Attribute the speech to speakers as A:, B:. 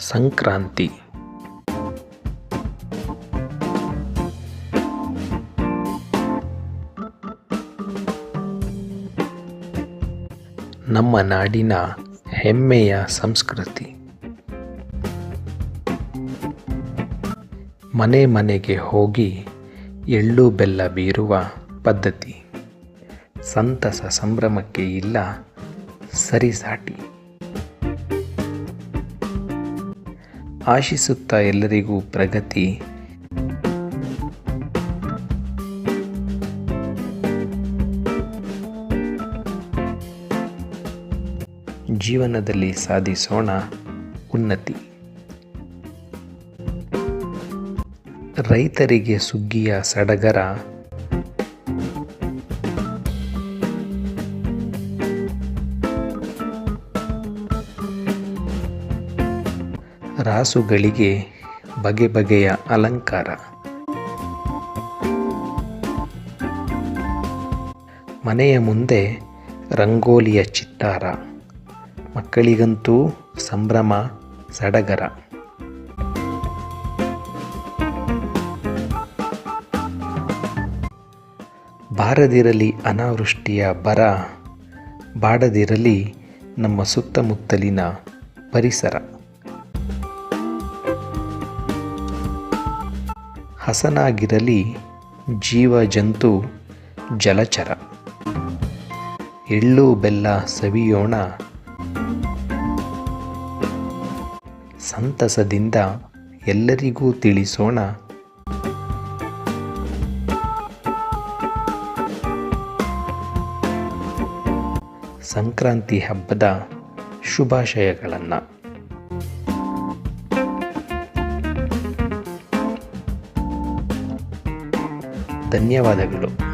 A: ಸಂಕ್ರಾಂತಿ. ನಮ್ಮ ನಾಡಿನ ಹೆಮ್ಮೆಯ ಸಂಸ್ಕೃತಿ. ಮನೆ ಮನೆಗೆ ಹೋಗಿ ಎಳ್ಳು ಬೆಲ್ಲ ಬೀರುವ ಪದ್ಧತಿ. ಸಂತಸ ಸಂಭ್ರಮಕ್ಕೆ ಇಲ್ಲ, ಸರಿಸಾಟಿ. ಆಶಿಸುತ್ತಾ ಎಲ್ಲರಿಗೂ ಪ್ರಗತಿ. ಜೀವನದಲ್ಲಿ ಸಾಧಿಸೋಣ ಉನ್ನತಿ. ರೈತರಿಗೆ ಸುಗ್ಗಿಯ ಸಡಗರ. ರಾಸುಗಳಿಗೆ ಬಗೆ ಬಗೆಯ ಅಲಂಕಾರ. ಮನೆಯ ಮುಂದೆ ರಂಗೋಲಿಯ ಚಿತ್ತಾರ. ಮಕ್ಕಳಿಗಂತೂ ಸಂಭ್ರಮ, ಸಡಗರ. ಬಾರದಿರಲಿ ಅನಾವೃಷ್ಟಿಯ ಬರ, ಬಾಡದಿರಲಿ ನಮ್ಮ ಸುತ್ತಮುತ್ತಲಿನ ಪರಿಸರ. ಹಸನಾಗಿರಲಿ ಜೀವ ಜಂತು ಜಲಚರ. ಎಳ್ಳು ಬೆಲ್ಲ ಸವಿಯೋಣ. ಸಂತಸದಿಂದ ಎಲ್ಲರಿಗೂ ತಿಳಿಸೋಣ. ಸಂಕ್ರಾಂತಿ ಹಬ್ಬದ ಶುಭಾಶಯಗಳನ್ನು. ಧನ್ಯವಾದಗಳು.